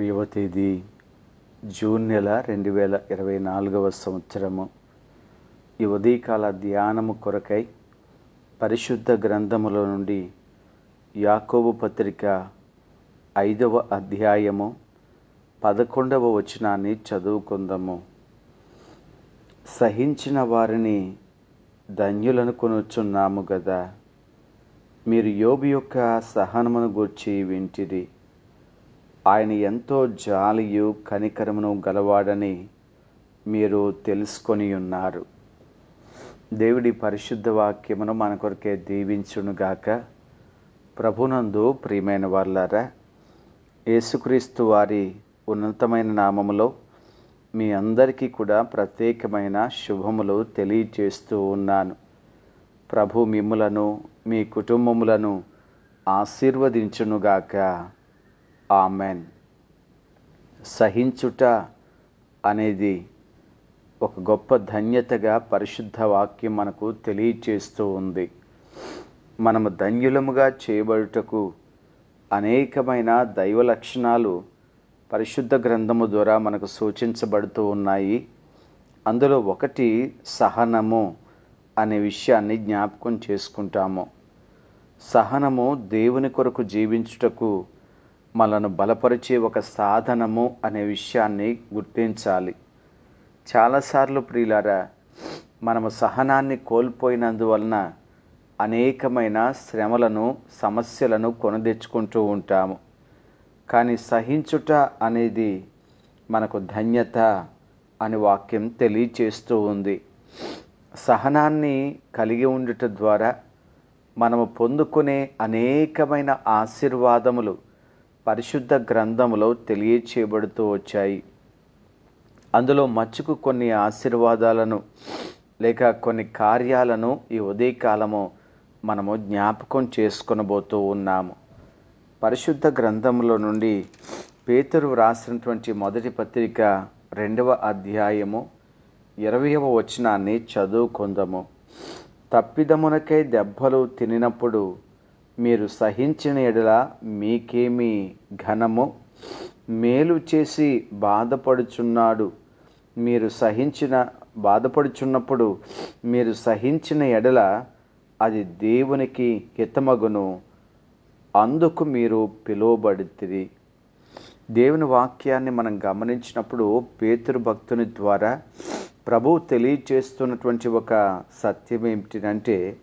ఇరవయవ తేదీ జూన్ నెల రెండు వేల ఇరవై నాలుగవ సంవత్సరము. ఈ ఉదయకాల ధ్యానము కొరకై పరిశుద్ధ గ్రంథముల నుండి యాకోబు పత్రిక ఐదవ అధ్యాయము పదకొండవ వచనాన్ని చదువుకుందాము. సహించిన వారిని ధన్యులనుకొనుచున్నాము కదా మీరు యోబు యొక్క సహనమును గూర్చి వింటిరి. ఆయన ఎంతో జాలియు కనికరమును గలవాడని మీరు తెలుసుకొని ఉన్నారు. దేవుడి పరిశుద్ధ వాక్యమును మన కొరకే దీవించునుగాక ప్రభునందు ప్రియమైన వాళ్ళారా యేసుక్రీస్తు వారి ఉన్నతమైన నామములో మీ అందరికీ కూడా ప్రత్యేకమైన శుభములు తెలియచేస్తూ ఉన్నాను. ప్రభు మిమ్ములను మీ కుటుంబములను ఆశీర్వదించునుగాక ఆమెన్. సహించుట అనేది ఒక గొప్ప ధన్యతగా పరిశుద్ధ వాక్యం మనకు తెలియచేస్తూ ఉంది. మనము ధన్యులముగా చేయబడుటకు అనేకమైన దైవ లక్షణాలు పరిశుద్ధ గ్రంథము ద్వారా మనకు సూచించబడుతూ ఉన్నాయి. అందులో ఒకటి సహనము అనే విషయాన్ని జ్ఞాపకం చేసుకుంటాము. సహనము దేవుని కొరకు జీవించుటకు మనను బలపరిచే ఒక సాధనము అనే విషయాన్ని గుర్తించాలి. చాలాసార్లు ప్రియులారా మనము సహనాన్ని కోల్పోయినందువలన అనేకమైన శ్రమలను సమస్యలను కొనదెచ్చుకుంటూ ఉంటాము. కానీ సహించుట అనేది మనకు ధన్యత అని వాక్యం తెలియచేస్తూ ఉంది. సహనాన్ని కలిగి ఉండుట ద్వారా మనము పొందుకునే అనేకమైన ఆశీర్వాదములు పరిశుద్ధ గ్రంథములో తెలియచేయబడుతూ వచ్చాయి. అందులో మచ్చుకు కొన్ని ఆశీర్వాదాలను లేక కొన్ని కార్యాలను ఈ ఉదయకాలము మనము జ్ఞాపకం చేసుకొనబోతూ ఉన్నాము. పరిశుద్ధ గ్రంథంలో నుండి పేతురు వ్రాసినటువంటి మొదటి పత్రిక రెండవ అధ్యాయము ఇరవయవ వచనాన్ని చదువుకుందాము. తప్పిదమునకై దెబ్బలు తినినప్పుడు మీరు సహించిన ఎడల మీకేమి ఘనము? మేలు చేసి బాధపడుచున్నాడు. మీరు సహించిన బాధపడుచున్నప్పుడు మీరు సహించిన ఎడల అది దేవునికి హితమగును. అందుకు మీరు పిలువబడితిరి. దేవుని వాక్యాన్ని మనం గమనించినప్పుడు పేతురు భక్తుని ద్వారా ప్రభు తెలియచేస్తున్నటువంటి ఒక సత్యం ఏమిటంటే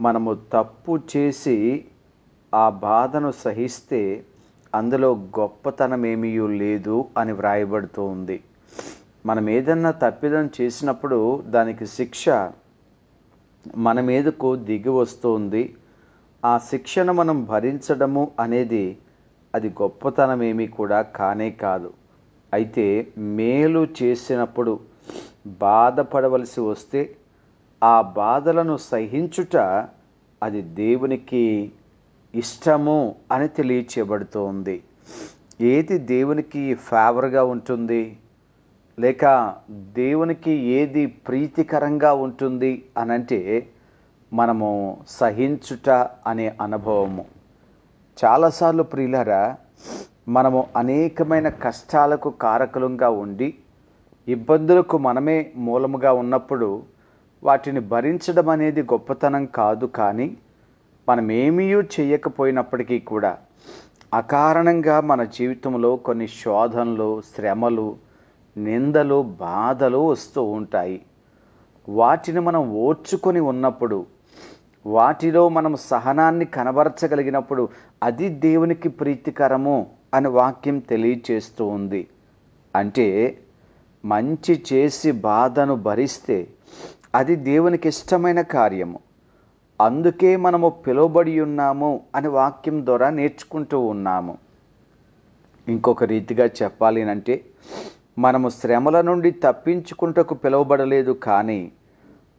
మనము తప్పు చేసి ఆ బాధను సహిస్తే అందులో గొప్పతనం ఏమీ లేదు అని వ్రాయబడుతూ ఉంది. మనం ఏదన్నా తప్పిదం చేసినప్పుడు దానికి శిక్ష మన మీదకు దిగి వస్తుంది. ఆ శిక్షను మనం భరించడము అనేది అది గొప్పతనం ఏమీ కూడా కానే కాదు. అయితే మేలు చేసినప్పుడు బాధపడవలసి వస్తే ఆ బాధలను సహించుట అది దేవునికి ఇష్టము అని తెలియచేయబడుతోంది. ఏది దేవునికి ఫేవర్గా ఉంటుంది? లేక దేవునికి ఏది ప్రీతికరంగా ఉంటుంది అనంటే మనము సహించుట అనే అనుభవము. చాలాసార్లు ప్రియులరా మనము అనేకమైన కష్టాలకు కారకులంగా ఉండి ఇబ్బందులకు మనమే మూలముగా ఉన్నప్పుడు వాటిని భరించడం అనేది గొప్పతనం కాదు కానీ మనం ఏమీ చేయకపోయినప్పటికీ కూడా అకారణంగా మన జీవితంలో కొన్ని శోధనలు శ్రమలు నిందలు బాధలు వస్తూ ఉంటాయి. వాటిని మనం ఓర్చుకొని ఉన్నప్పుడు వాటిలో మనం సహనాన్ని కనబరచగలిగినప్పుడు అది దేవునికి ప్రీతికరము అని వాక్యం తెలియచేస్తూ ఉంది. అంటే మంచి చేసి బాధను భరిస్తే అది దేవునికి ఇష్టమైన కార్యము. అందుకే మనము పిలువబడి ఉన్నాము అని వాక్యం ద్వారా నేర్చుకుంటూ ఉన్నాము. ఇంకొక రీతిగా చెప్పాలి అంటే మనము శ్రమల నుండి తప్పించుకుంటకు పిలువబడలేదు కానీ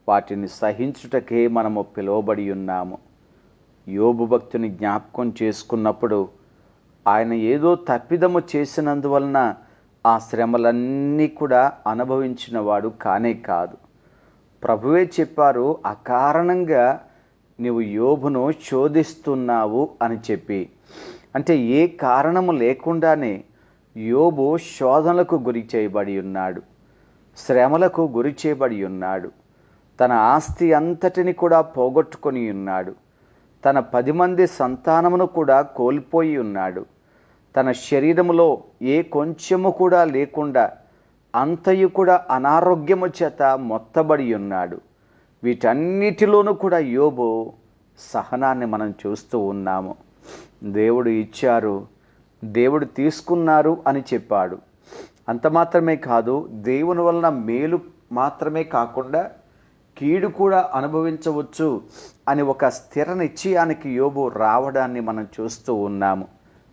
వాటిని సహించుటకే మనము పిలువబడి ఉన్నాము. యోబు భక్తుని జ్ఞాపకం చేసుకున్నప్పుడు ఆయన ఏదో తప్పిదము చేసినందువలన ఆ శ్రమలన్నీ కూడా అనుభవించినవాడు కానే కాదు. ప్రభువే చెప్పారు అకారణంగా నీవు యోబును శోధిస్తున్నావు అని చెప్పి. అంటే ఏ కారణము లేకుండానే యోబు శోధనలకు గురి చేయబడి ఉన్నాడు శ్రమలకు గురి చేయబడి ఉన్నాడు తన ఆస్తి అంతటిని కూడా పోగొట్టుకొని ఉన్నాడు తన పది మంది సంతానమును కూడా కోల్పోయి ఉన్నాడు తన శరీరములో ఏ కొంచెము కూడా లేకుండా అంతయు కూడా అనారోగ్యము చేత మొత్తబడి ఉన్నాడు. వీటన్నిటిలోనూ కూడా యోబు సహనాన్ని మనం చూస్తూ ఉన్నాము. దేవుడు ఇచ్చారు దేవుడు తీసుకున్నారు అని చెప్పాడు. అంత మాత్రమే కాదు దేవుని వలన మేలు మాత్రమే కాకుండా కీడు కూడా అనుభవించవచ్చు అని ఒక స్థిర నిశ్చయానికి యోబు రావడాన్ని మనం చూస్తూ ఉన్నాము.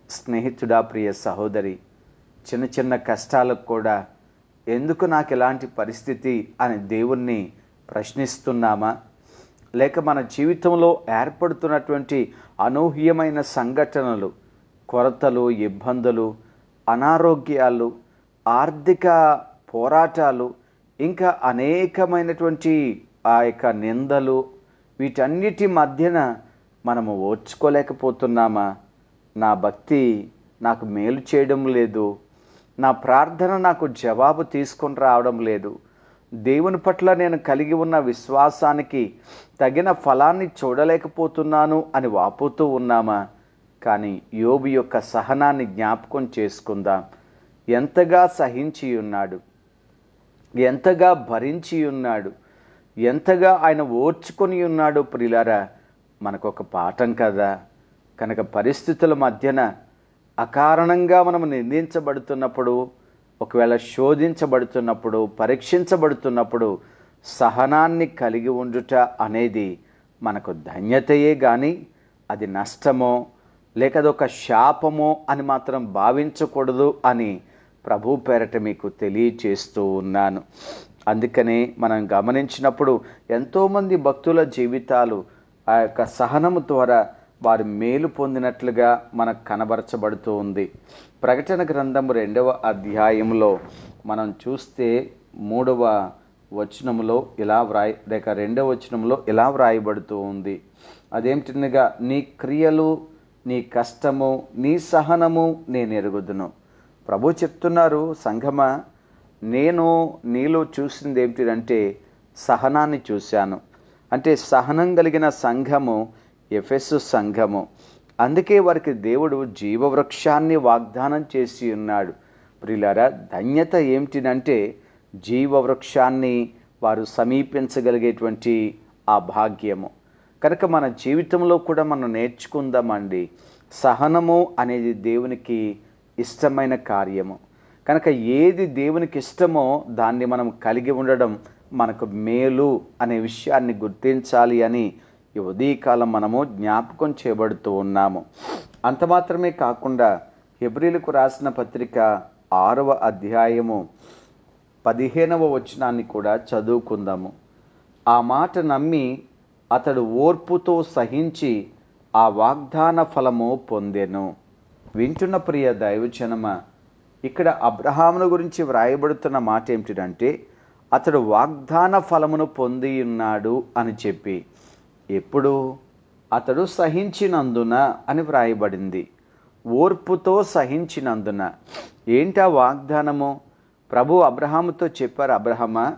స్నేహితుడా ప్రియ సహోదరి చిన్న చిన్న కష్టాలకు కూడా ఎందుకు నాకు ఇలాంటి పరిస్థితి అని దేవుణ్ణి ప్రశ్నిస్తున్నామా? లేక మన జీవితంలో ఏర్పడుతున్నటువంటి అనూహ్యమైన సంఘటనలు కొరతలు ఇబ్బందులు అనారోగ్యాలు ఆర్థిక పోరాటాలు ఇంకా అనేకమైనటువంటి ఆ యొక్క నిందలు వీటన్నిటి మధ్యన మనము ఓర్చుకోలేకపోతున్నామా? నా భక్తి నాకు మేలు చేయడం లేదు. నా ప్రార్థన నాకు జవాబు తీసుకొని రావడం లేదు. దేవుని పట్ల నేను కలిగి ఉన్న విశ్వాసానికి తగిన ఫలాన్ని చూడలేకపోతున్నాను అని వాపోతూ ఉన్నామా? కానీ యోబు యొక్క సహనాన్ని జ్ఞాపకం చేసుకుందాం. ఎంతగా సహించి ఉన్నాడు ఎంతగా భరించి ఉన్నాడు ఎంతగా ఆయన ఓర్చుకొని ఉన్నాడు ప్రిలారా మనకొక పాఠం కదా. కనుక పరిస్థితుల మధ్యన అకారణంగా మనం నిందించబడుతున్నప్పుడు ఒకవేళ శోధించబడుతున్నప్పుడు పరీక్షించబడుతున్నప్పుడు సహనాన్ని కలిగి ఉండుట అనేది మనకు ధన్యతయే కానీ అది నష్టమో లేక అదొక శాపమో అని మాత్రం భావించకూడదు అని ప్రభు పేరట మీకు తెలియచేస్తూ ఉన్నాను. అందుకనే మనం గమనించినప్పుడు ఎంతోమంది భక్తుల జీవితాలు ఆ యొక్క సహనము ద్వారా వారు మేలు పొందినట్లుగా మనకు కనబరచబడుతూ ఉంది. ప్రకటన గ్రంథం రెండవ అధ్యాయంలో మనం చూస్తే మూడవ వచనములో ఇలా వ్రాయి లేక రెండవ వచనంలో ఇలా వ్రాయబడుతూ ఉంది. అదేమిటనగా నీ క్రియలు నీ కష్టము నీ సహనము నేను ఎరుగుదును ప్రభు చెప్తున్నారు సంఘమా నేను నీలో చూసింది ఏమిటిదంటే సహనాన్ని చూశాను. అంటే సహనం కలిగిన సంఘము ఎఫెస్సు సంఘము. అందుకే వారికి దేవుడు జీవవృక్షాన్ని వాగ్దానం చేసి ఉన్నాడు. ప్రిలారా ధన్యత ఏమిటినంటే జీవవృక్షాన్ని వారు సమీపించగలిగేటువంటి ఆ భాగ్యము. కనుక మన జీవితంలో కూడా మనం నేర్చుకుందామండి. సహనము అనేది దేవునికి ఇష్టమైన కార్యము. కనుక ఏది దేవునికి ఇష్టమో దాన్ని మనం కలిగి ఉండడం మనకు మేలు అనే విషయాన్ని గుర్తించాలి అని ఈ ఉదయకాలం మనము జ్ఞాపకం చేయబడుతూ ఉన్నాము. అంత మాత్రమే కాకుండా హెబ్రిలకు రాసిన పత్రిక ఆరవ అధ్యాయము పదిహేనవ వచనాన్ని కూడా చదువుకుందాము. ఆ మాట నమ్మి అతడు ఓర్పుతో సహించి ఆ వాగ్దాన ఫలము పొందెను. వింటున్న ప్రియ దైవచనమ ఇక్కడ అబ్రహామును గురించి వ్రాయబడుతున్న మాట ఏమిటంటే అతడు వాగ్దాన ఫలమును పొంది ఉన్నాడు అని చెప్పి. ఎప్పుడు? అతడు సహించినందున అని వ్రాయబడింది. ఓర్పుతో సహించినందున. ఏంటా వాగ్దానము? ప్రభు అబ్రహాముతో చెప్పారు అబ్రహమా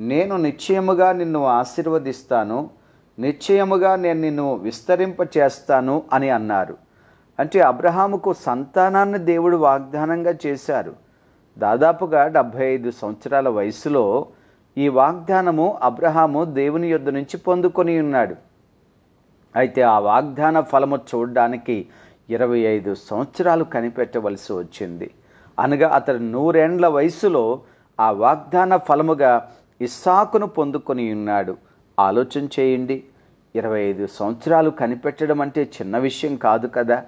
నేను నిశ్చయముగా నిన్ను ఆశీర్వదిస్తాను నిశ్చయముగా నేను నిన్ను విస్తరింప చేస్తాను అని అన్నారు. అంటే అబ్రహాముకు సంతానాన్ని దేవుడు వాగ్దానంగా చేశారు. దాదాపుగా డెబ్భై ఐదు సంవత్సరాల వయసులో ఈ వాగ్దానము అబ్రహాము దేవుని యొద్ద నుంచి పొందుకొని ఉన్నాడు. అయితే ఆ వాగ్దాన ఫలము చూడడానికి ఇరవై ఐదు సంవత్సరాలు కనిపెట్టవలసి వచ్చింది. అనగా అతడు నూరేండ్ల వయసులో ఆ వాగ్దాన ఫలముగా ఇస్సాకును పొందుకొని ఉన్నాడు. ఆలోచన చేయండి. ఇరవై ఐదు సంవత్సరాలు కనిపెట్టడం అంటే చిన్న విషయం కాదు కదా.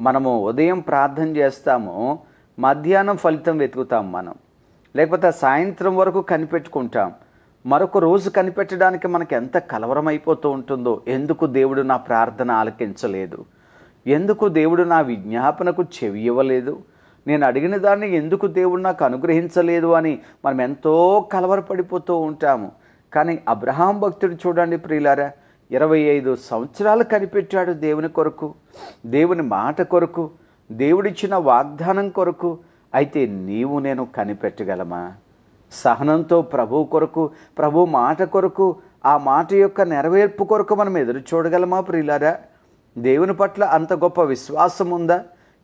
మనము ఉదయం ప్రార్థన చేస్తాము మధ్యాహ్నం ఫలితం వెతుకుతాం మనం. లేకపోతే సాయంత్రం వరకు కనిపెట్టుకుంటాం. మరొక రోజు కనిపెట్టడానికి మనకు ఎంత కలవరం అయిపోతూ ఉంటుందో ఎందుకు దేవుడు నా ప్రార్థన ఆలకించలేదు? ఎందుకు దేవుడు నా విజ్ఞాపనకు చెవి ఇవ్వలేదు? నేను అడిగిన దాన్ని ఎందుకు దేవుడు నాకు అనుగ్రహించలేదు అని మనం ఎంతో కలవరపడిపోతూ ఉంటాము. కానీ అబ్రహాం భక్తుడు చూడండి ప్రియులారా ఇరవై ఐదు సంవత్సరాలు కనిపెట్టాడు దేవుని కొరకు దేవుని మాట కొరకు దేవుడిచ్చిన వాగ్దానం కొరకు. అయితే నీవు నేను కనిపెట్టగలమా? సహనంతో ప్రభు కొరకు ప్రభు మాట కొరకు ఆ మాట యొక్క నెరవేర్పు కొరకు మనం ఎదురు చూడగలమా ప్రియులారా? దేవుని పట్ల అంత గొప్ప విశ్వాసం ఉందా?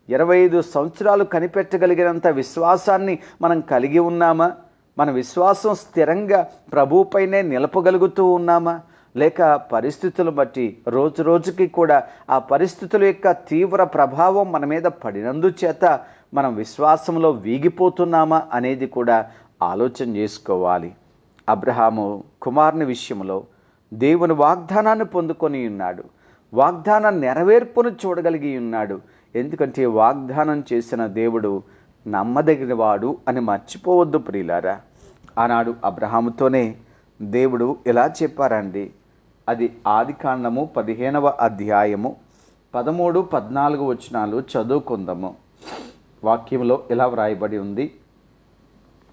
ఇరవై ఐదు సంవత్సరాలు కనిపెట్టగలిగినంత విశ్వాసాన్ని మనం కలిగి ఉన్నామా? మన విశ్వాసం స్థిరంగా ప్రభుపైనే నిలపగలుగుతూ ఉన్నామా? లేక పరిస్థితులు బట్టి రోజు రోజుకి కూడా ఆ పరిస్థితుల యొక్క తీవ్ర ప్రభావం మన మీద పడినందుచేత మనం విశ్వాసంలో వీగిపోతున్నామా అనేది కూడా ఆలోచన చేసుకోవాలి. అబ్రహాము కుమారుని విషయంలో దేవుని వాగ్దానాన్ని పొందుకొని ఉన్నాడు. వాగ్దాన నెరవేర్పును చూడగలిగి ఉన్నాడు. ఎందుకంటే వాగ్దానం చేసిన దేవుడు నమ్మదగినవాడు అని మర్చిపోవద్దు ప్రియులారా. ఆనాడు అబ్రహాముతోనే దేవుడు ఎలా చెప్పారండి. అది ఆది కాండము పదిహేనవ అధ్యాయము పదమూడు పద్నాలుగు వచనాలు చదువుకుందాము. వాక్యంలో ఇలా వ్రాయబడి ఉంది.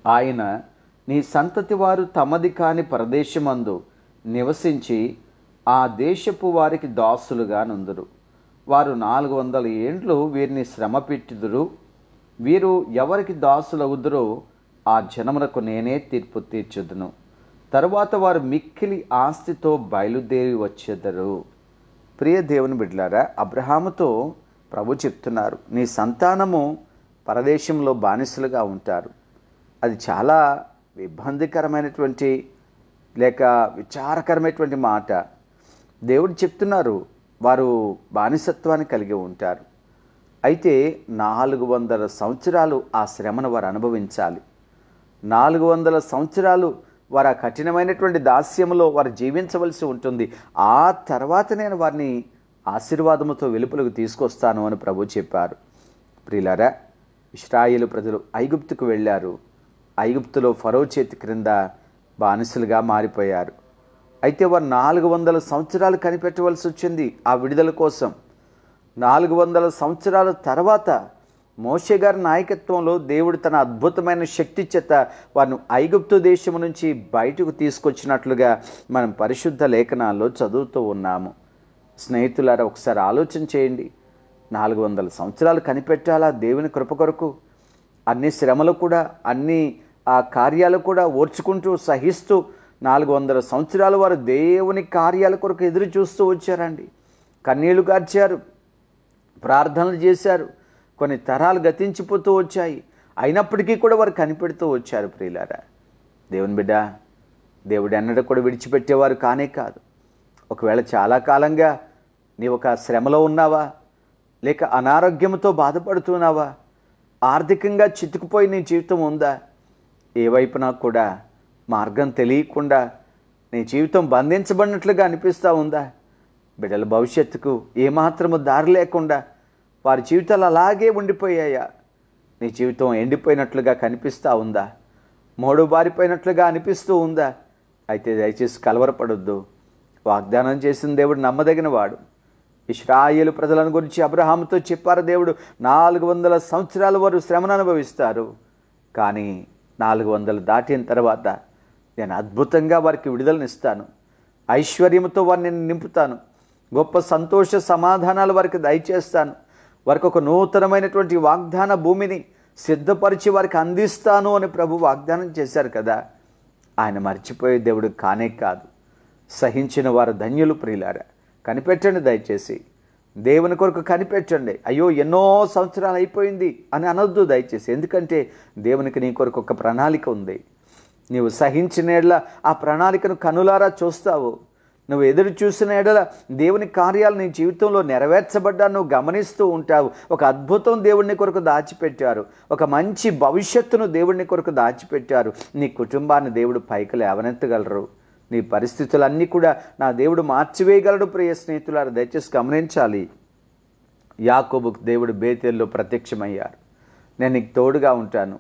ఆయన నీ సంతతి వారు తమది కాని ప్రదేశమందు నివసించి ఆ దేశపు వారికి దాసులుగా నుందురు. వారు నాలుగు వందల ఏండ్లు వీరిని శ్రమ పెట్టుదురు వీరు ఎవరికి దాసులవుదురో ఆ జనములకు నేనే తీర్పు తీర్చుదును. తరువాత వారు మిక్కిలి ఆస్తితో బయలుదేరి వచ్చేదరు. ప్రియ దేవుని బిడ్డలారా అబ్రహాముతో ప్రభు చెప్తున్నారు నీ సంతానము పరదేశంలో బానిసలుగా ఉంటారు. అది చాలా ఇబ్బందికరమైనటువంటి లేక విచారకరమైనటువంటి మాట. దేవుడు చెప్తున్నారు వారు బానిసత్వాన్ని కలిగి ఉంటారు. అయితే నాలుగు వందల సంవత్సరాలు ఆ శ్రమను వారు అనుభవించాలి. నాలుగు వందల సంవత్సరాలు వారు ఆ కఠినమైనటువంటి దాస్యంలో వారు జీవించవలసి ఉంటుంది. ఆ తర్వాత నేను వారిని ఆశీర్వాదముతో వెలుపులకు తీసుకొస్తాను అని ప్రభు చెప్పారు. ప్రిలరా ఇస్రాయేలు ప్రజలు ఐగుప్తుకు వెళ్ళారు. ఐగుప్తులో ఫరో చేతి క్రింద బానిసలుగా మారిపోయారు. అయితే వారు నాలుగు వందల సంవత్సరాలు కనిపెట్టవలసి వచ్చింది ఆ విడుదల కోసం. నాలుగు వందల సంవత్సరాల తర్వాత మోషే గారి నాయకత్వంలో దేవుడు తన అద్భుతమైన శక్తి చేత వారిని ఐగుప్తు దేశం నుంచి బయటకు తీసుకొచ్చినట్లుగా మనం పరిశుద్ధ లేఖనాల్లో చదువుతూ ఉన్నాము. స్నేహితులారా ఒకసారి ఆలోచన చేయండి. నాలుగు వందల సంవత్సరాలు కనిపెట్టాలా దేవుని కృప కొరకు? అన్ని శ్రమలు కూడా అన్ని ఆ కార్యాలు కూడా ఓర్చుకుంటూ సహిస్తూ నాలుగు వందల సంవత్సరాలు వారు దేవుని కార్యాల కొరకు ఎదురు చూస్తూ వచ్చారండి. కన్నీళ్ళు గార్చారు ప్రార్థనలు చేశారు కొన్ని తరాలు గతించిపోతూ వచ్చాయి. అయినప్పటికీ కూడా వారు కనిపెడుతూ వచ్చారు ప్రియులారా. దేవుని బిడ్డ దేవుడు ఎన్నడ కూడా విడిచిపెట్టేవారు కానే కాదు. ఒకవేళ చాలా కాలంగా నీ ఒక శ్రమలో ఉన్నావా? లేక అనారోగ్యంతో బాధపడుతున్నావా ఆర్థికంగా చితుకుపోయి నీ జీవితం ఉందా? ఏ వైపున కూడా మార్గం తెలియకుండా నీ జీవితం బంధించబడినట్లుగా అనిపిస్తూ ఉందా? బిడ్డల భవిష్యత్తుకు ఏమాత్రము దారి లేకుండా వారి జీవితాలు అలాగే ఉండిపోయాయా? నీ జీవితం ఎండిపోయినట్లుగా కనిపిస్తూ ఉందా? మోడు బారిపోయినట్లుగా అనిపిస్తూ ఉందా? అయితే దయచేసి కలవరపడొద్దు. వాగ్దానం చేసిన దేవుడు నమ్మదగిన వాడు ఇస్రాయేలు ప్రజలను గురించి అబ్రహాముతో చెప్పారు దేవుడు. నాలుగు వందల సంవత్సరాల వారు శ్రమను అనుభవిస్తారు. కానీ నాలుగు వందలు దాటిన తర్వాత నేను అద్భుతంగా వారికి విడుదలనిస్తాను. ఐశ్వర్యంతో వారిని నింపుతాను. గొప్ప సంతోష సమాధానాలు వారికి దయచేస్తాను. వారికి ఒక నూతనమైనటువంటి వాగ్దాన భూమిని సిద్ధపరిచి వారికి అందిస్తాను అని ప్రభు వాగ్దానం చేశారు కదా. ఆయన మర్చిపోయే దేవుడు కానే కాదు. సహించిన వారు ధన్యులు ప్రియులారా. కనిపెట్టండి దయచేసి. దేవుని కొరకు కనిపెట్టండి. అయ్యో ఎన్నో సంవత్సరాలు అయిపోయింది అని అనొద్దు దయచేసి. ఎందుకంటే దేవునికి నీ కొరకు ఒక ప్రణాళిక ఉంది. నీవు సహించిన ఎడల ఆ ప్రణాళికను కనులారా చూస్తావు. నువ్వు ఎదురు చూసిన ఎడల దేవుని కార్యాలు నీ జీవితంలో నెరవేర్చబడ్డా నువ్వు గమనిస్తూ ఉంటావు. ఒక అద్భుతం దేవుడిని కొరకు దాచిపెట్టారు. ఒక మంచి భవిష్యత్తును దేవుడిని కొరకు దాచిపెట్టారు. నీ కుటుంబాన్ని దేవుడు పైకి లేవనెత్తగలరు. నీ పరిస్థితులన్నీ కూడా నా దేవుడు మార్చివేయగలడు ప్రియ స్నేహితులారు. దయచేసి గమనించాలి. యాకోబుకు దేవుడు బేతేల్లో ప్రత్యక్షమయ్యారు. నేను నీకు తోడుగా ఉంటాను.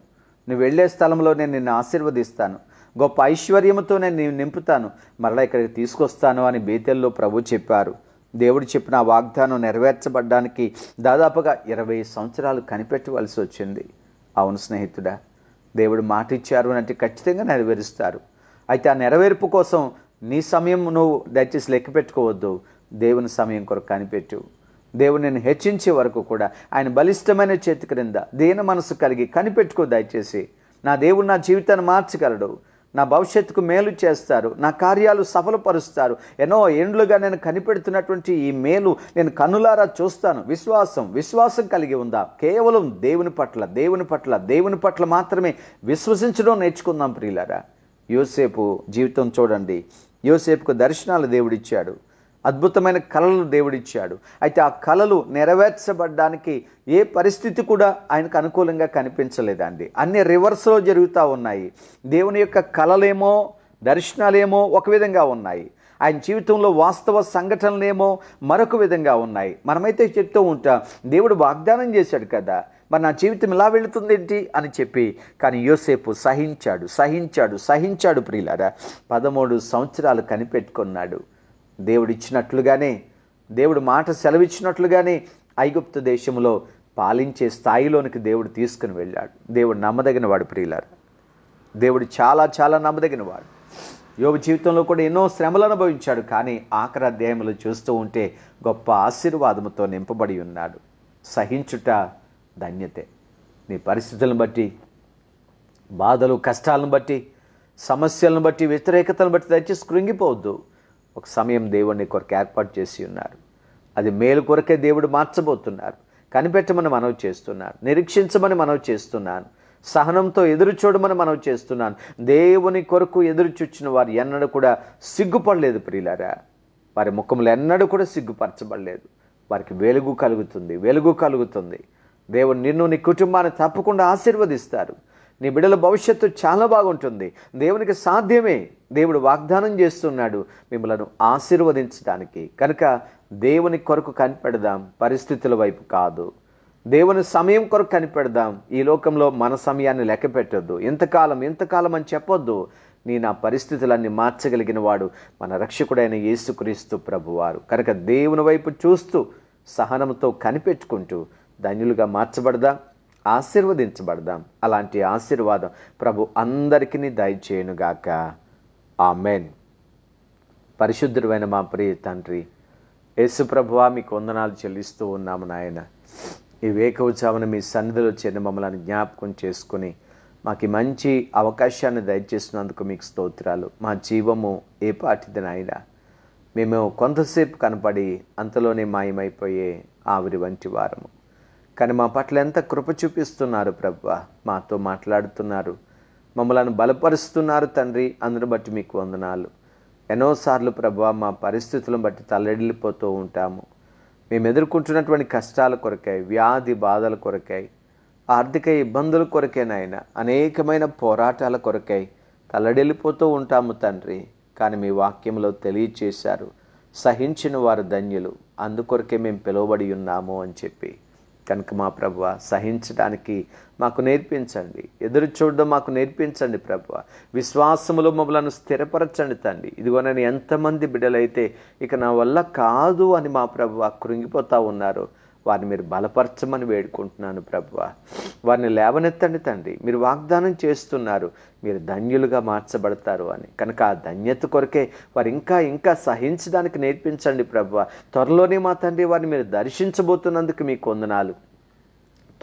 నువ్వు వెళ్ళే స్థలంలో నేను నిన్ను ఆశీర్వదిస్తాను. గొప్ప ఐశ్వర్యముతో నేను నేను నింపుతాను. మరలా ఇక్కడికి తీసుకొస్తాను అని బేతెల్లో ప్రభు చెప్పారు. దేవుడు చెప్పిన వాగ్దానం నెరవేర్చబడ్డానికి దాదాపుగా ఇరవై సంవత్సరాలు కనిపెట్టవలసి వచ్చింది. అవును స్నేహితుడా దేవుడు మాటిచ్చారు అంటే ఖచ్చితంగా నెరవేరుస్తారు. అయితే ఆ నెరవేర్పు కోసం నీ సమయం నువ్వు దయచేసి లెక్క పెట్టుకోవద్దు. దేవుని సమయం కొరకు కనిపెట్టు. దేవుడు నేను హెచ్చించే వరకు కూడా ఆయన బలిష్టమైన చేతి క్రింద దేని మనసు కలిగి కనిపెట్టుకో దయచేసి. నా దేవుడు నా జీవితాన్ని మార్చగలడు. నా భవిష్యత్తుకు మేలు చేస్తారు. నా కార్యాలు సఫలపరుస్తారు. ఎన్నో ఏండ్లుగా నేను కనిపెడుతున్నటువంటి ఈ మేలు నేను కన్నులారా చూస్తాను. విశ్వాసం విశ్వాసం కలిగి ఉందా. కేవలం దేవుని పట్ల దేవుని పట్ల దేవుని పట్ల మాత్రమే విశ్వసించడం నేర్చుకుందాం ప్రియులారా. యోసేపు జీవితం చూడండి. యోసేపుకు దర్శనాలు దేవుడిచ్చాడు. అద్భుతమైన కళలు దేవుడిచ్చాడు. అయితే ఆ కళలు నెరవేర్చబడ్డానికి ఏ పరిస్థితి కూడా ఆయనకు అనుకూలంగా కనిపించలేదండి. అన్ని రివర్స్లో జరుగుతూ ఉన్నాయి. దేవుని యొక్క కళలేమో దర్శనాలేమో ఒక విధంగా ఉన్నాయి. ఆయన జీవితంలో వాస్తవ సంఘటనలేమో మరొక విధంగా ఉన్నాయి. మనమైతే చెప్తూ ఉంటాం దేవుడు వాగ్దానం చేశాడు కదా. మరి నా జీవితం ఇలా వెళుతుందేంటి అని చెప్పి కానీ యోసేపు సహించాడు సహించాడు సహించాడు ప్రియులారా. పదమూడు సంవత్సరాలు కనిపెట్టుకున్నాడు. దేవుడిచ్చినట్లుగానే దేవుడు మాట సెలవిచ్చినట్లుగానే ఐగుప్తు దేశంలో పాలించే స్థాయిలోనికి దేవుడు తీసుకుని వెళ్ళాడు. దేవుడు నమ్మదగిన వాడు ప్రియులారా. దేవుడు చాలా చాలా నమ్మదగిన వాడు యోగ జీవితంలో కూడా ఎన్నో శ్రమలు అనుభవించాడు కానీ ఆఖరి అధ్యాయంలో చూస్తూ ఉంటే గొప్ప ఆశీర్వాదముతో నింపబడి ఉన్నాడు. సహించుట ధన్యతే. నీ పరిస్థితులను బట్టి బాధలు కష్టాలను బట్టి సమస్యలను బట్టి వ్యతిరేకతలను బట్టి దయచేసి కృంగిపోవద్దు. ఒక సమయం దేవుడిని కొరకు ఏర్పాటు చేసి ఉన్నారు. అది మేలు కొరకే దేవుడు మార్చబోతున్నారు. కనిపెట్టమని మనవి చేస్తున్నాను నిరీక్షించమని మనవి చేస్తున్నాను సహనంతో ఎదురు చూడమని మనవి చేస్తున్నాను దేవుని కొరకు ఎదురు చూచిన వారు ఎన్నడూ కూడా సిగ్గుపడలేదు ప్రియులారా. వారి ముఖములు ఎన్నడూ కూడా సిగ్గుపరచబడలేదు. వారికి వెలుగు కలుగుతుంది వెలుగు కలుగుతుంది. దేవుడు నిన్ను నీ కుటుంబాన్ని తప్పకుండా ఆశీర్వదిస్తారు. నీ బిడ్డల భవిష్యత్తు చాలా బాగుంటుంది. దేవునికి సాధ్యమే. దేవుడు వాగ్దానం చేస్తున్నాడు మిమ్మలను ఆశీర్వదించడానికి. కనుక దేవుని కొరకు కనిపెడదాం. పరిస్థితుల వైపు కాదు. దేవుని సమయం కొరకు కనిపెడదాం. ఈ లోకంలో మన సమయాన్ని లెక్క పెట్టద్దు ఎంతకాలం ఎంతకాలం అని చెప్పొద్దు. నీ నా పరిస్థితులన్నీ మార్చగలిగిన వాడు మన రక్షకుడైన యేసుక్రీస్తు ప్రభువారు. కనుక దేవుని వైపు చూస్తూ సహనంతో కనిపెట్టుకుంటూ ధన్యులుగా మార్చబడదాం ఆశీర్వదించబడదాం. అలాంటి ఆశీర్వాదం ప్రభు అందరికీ ఆ ఆమెన్. పరిశుద్ధుడైన మా ప్రియ తండ్రి యేసు ప్రభువా మీకు వందనాలు చెల్లిస్తూ ఉన్నాము నాయన. ఈ వేకవచామన మీ సన్నిధిలో చేరిన మమ్మల్ని జ్ఞాపకం చేసుకుని మాకు మంచి అవకాశాన్ని దయచేసినందుకు మీకు స్తోత్రాలు. మా జీవము ఏ పాటిది నాయన? మేము కొంతసేపు కనపడి అంతలోనే మాయమైపోయే ఆవిరి వంటి వారము. కానీ మా పట్ల ఎంత కృప చూపిస్తున్నారు ప్రభు మాతో మాట్లాడుతున్నారు. మమ్మల్ని బలపరుస్తున్నారు తండ్రి అందును బట్టి మీకు వందనాలు. ఎన్నోసార్లు ప్రభు మా పరిస్థితులను బట్టి తల్లడిల్లిపోతూ ఉంటాము. మేము ఎదుర్కొంటున్నటువంటి కష్టాల కొరకై వ్యాధి బాధల కొరకై ఆర్థిక ఇబ్బందుల కొరకేనాయన అనేకమైన పోరాటాల కొరకై తల్లడిల్లిపోతూ ఉంటాము తండ్రి. కానీ మీ వాక్యంలో తెలియచేశారు సహించిన వారు ధన్యులు. అందుకొరకే మేము పిలువబడి ఉన్నాము అని చెప్పి. కనుక మా ప్రభు సహించడానికి మాకు నేర్పించండి. ఎదురు చూడడం మాకు నేర్పించండి ప్రభు. విశ్వాసములో మమ్మలను స్థిరపరచండి తండ్రి. ఇదిగో నేను ఎంతమంది బిడ్డలైతే ఇక నా వల్ల కాదు అని మా ప్రభు కృంగిపోతూ ఉన్నారు. వారిని మీరు బలపరచమని వేడుకుంటున్నాను ప్రభు వారిని లేవనెత్తండి తండ్రి. మీరు వాగ్దానం చేస్తున్నారు. మీరు ధన్యులుగా మార్చబడతారు అని. కనుక ఆ ధన్యత కొరకే వారు ఇంకా ఇంకా సహించడానికి నేర్పించండి ప్రభు త్వరలోనే మా తండ్రి వారిని మీరు దర్శించబోతున్నందుకు మీకు వందనాలు.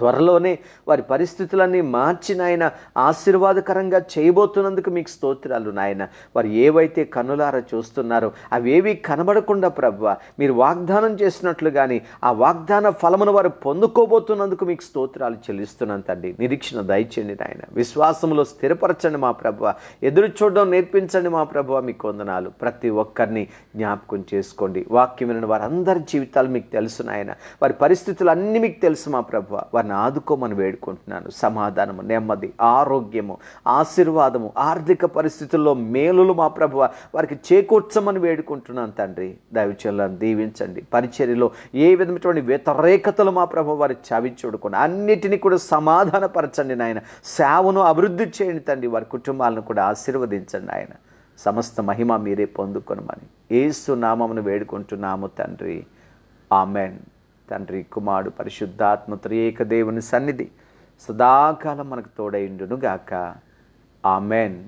త్వరలోనే వారి పరిస్థితులన్నీ మార్చి నాయన ఆశీర్వాదకరంగా చేయబోతున్నందుకు మీకు స్తోత్రాలు నాయన. వారు ఏవైతే కన్నులారా చూస్తున్నారో అవేవి కనబడకుండా ప్రభు మీరు వాగ్దానం చేసినట్లు కానీ ఆ వాగ్దాన ఫలమును వారు పొందుకోబోతున్నందుకు మీకు స్తోత్రాలు చెల్లిస్తున్నాను తండ్రి. నిరీక్షణ దయచేయండి నాయన. విశ్వాసంలో స్థిరపరచండి మా ప్రభు ఎదురు చూడడం నేర్పించండి మా ప్రభు మీకు వందనాలు. ప్రతి ఒక్కరిని జ్ఞాపకం చేసుకోండి. వాక్యం వినని వారందరి జీవితాలు మీకు తెలుసు నాయన. వారి పరిస్థితులు అన్నీ మీకు తెలుసు మా ప్రభు వారిని ఆదుకోమని వేడుకుంటున్నాను. సమాధానము నెమ్మది ఆరోగ్యము ఆశీర్వాదము ఆర్థిక పరిస్థితుల్లో మేలులు మా ప్రభు వారికి చేకూర్చమని వేడుకుంటున్నాను తండ్రి. దైవచలను దీవించండి. పరిచర్యలో ఏ విధమైనటువంటి వ్యతిరేకతలు మా ప్రభు వారి చవి చూడకుండా అన్నిటినీ కూడా సమాధానపరచండి నాయన. సేవను అభివృద్ధి చేయండి తండ్రి. వారి కుటుంబాలను కూడా ఆశీర్వదించండి ఆయన సమస్త మహిమ మీరే పొందుకొనమని. ఏసు నామమును వేడుకుంటున్నాము తండ్రి. ఆమెన్. తండ్రి కుమారుడు పరిశుద్ధాత్మ త్రియేక దేవుని సన్నిధి సదాకాలం మనకు తోడైండును గాక ఆమెన్.